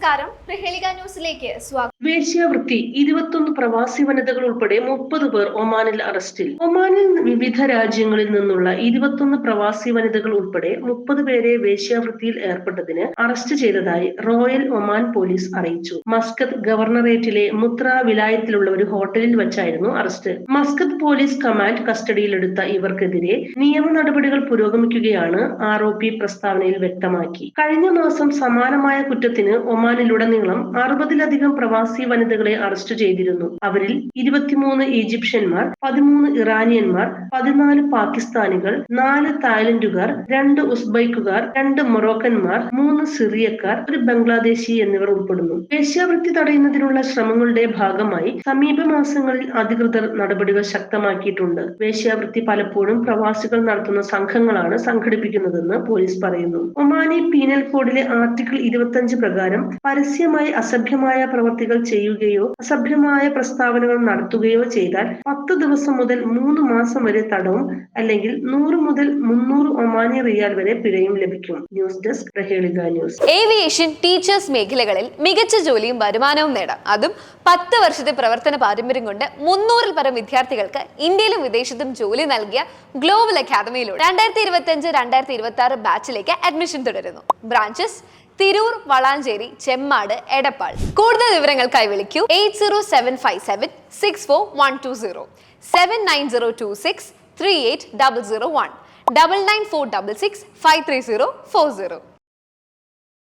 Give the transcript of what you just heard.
നമസ്കാരം പ്രഹേളിക ന്യൂസിലേക്ക് സ്വാഗതം വേശ്യാവൃത്തി ഇരുപത്തൊന്ന് പ്രവാസി വനിതകൾ ഉൾപ്പെടെ മുപ്പത് പേർ ഒമാനിൽ അറസ്റ്റിൽ. ഒമാനിൽ വിവിധ രാജ്യങ്ങളിൽ നിന്നുള്ള ഇരുപത്തൊന്ന് പ്രവാസി വനിതകൾ ഉൾപ്പെടെ മുപ്പത് പേരെ വേശ്യാവൃത്തിയിൽ ഏർപ്പെട്ടതിന് അറസ്റ്റ് ചെയ്തതായി റോയൽ ഒമാൻ പോലീസ് അറിയിച്ചു. മസ്കത്ത് ഗവർണറേറ്റിലെ മുത്ര വിലായത്തിലുള്ള ഒരു ഹോട്ടലിൽ വെച്ചായിരുന്നു അറസ്റ്റ്. മസ്കത്ത് പോലീസ് കമാൻഡ് കസ്റ്റഡിയിലെടുത്ത ഇവർക്കെതിരെ നിയമ നടപടികൾ പുരോഗമിക്കുകയാണ് ആർ പി പ്രസ്താവനയിൽ വ്യക്തമാക്കി. കഴിഞ്ഞ മാസം സമാനമായ കുറ്റത്തിന് ഒമാനിലുടനീളം അറുപതിലധികം പ്രവാസി വനിതകളെ അറസ്റ്റ് ചെയ്തിരുന്നു. അവരിൽ ഇരുപത്തിമൂന്ന് ഈജിപ്ഷ്യന്മാർ പതിമൂന്ന് ഇറാനിയന്മാർ പതിനാല് പാകിസ്ഥാനികൾ നാല് തായ്ലൻഡുകാർ രണ്ട് ഉസ്ബൈക്കുകാർ രണ്ട് മൊറോക്കന്മാർ മൂന്ന് സിറിയക്കാർ ഒരു ബംഗ്ലാദേശി എന്നിവർ ഉൾപ്പെടുന്നു. വേശ്യാവൃത്തി തടയുന്നതിനുള്ള ശ്രമങ്ങളുടെ ഭാഗമായി സമീപ മാസങ്ങളിൽ അധികൃതർ നടപടികൾ ശക്തമാക്കിയിട്ടുണ്ട്. വേശ്യാവൃത്തി പലപ്പോഴും പ്രവാസികൾ നടത്തുന്ന സംഘങ്ങളാണ് സംഘടിപ്പിക്കുന്നതെന്ന് പോലീസ് പറയുന്നു. ഒമാനി പീനൽ കോഡിലെ ആർട്ടിക്കിൾ ഇരുപത്തിയഞ്ച് പ്രകാരം പരസ്യമായി അസഭ്യമായ പ്രവർത്തികൾ ചെയ്യുകയോ അസഭ്യമായ പ്രസ്താവനകൾ നടത്തുകയോ ചെയ്താൽ പത്ത് ദിവസം മുതൽ മൂന്ന് മാസം വരെ തടവും അല്ലെങ്കിൽ നൂറ് മുതൽ മുന്നൂറ് ഒമാനി റിയാൽ വരെ പിഴയും ലഭിക്കും. News desk Prahelika news. Aviation teachers മേഖലകളിൽ മികച്ച ജോലിയും വരുമാനവും നേടാം. അതും പത്ത് വർഷത്തെ പ്രവർത്തന പാരമ്പര്യം കൊണ്ട് മുന്നൂറിൽ പരം വിദ്യാർത്ഥികൾക്ക് ഇന്ത്യയിലും വിദേശത്തും ജോലി നൽകിയ ഗ്ലോബൽ അക്കാദമിയിലൂടെ രണ്ടായിരത്തി ഇരുപത്തി അഞ്ച് രണ്ടായിരത്തി ഇരുപത്തി ആറ് ബാച്ചിലേക്ക് അഡ്മിഷൻ തുടരുന്നു. ബ്രാഞ്ചസ് തിരൂർ വളാഞ്ചേരി ചെമ്മാട് എടപ്പാൾ. കൂടുതൽ വിവരങ്ങൾക്കായി വിളിക്കൂ. Eight zero seven five seven six four one two zero. Seven nine zero two six three eight double zero one. Double nine four double six five three zero four zero.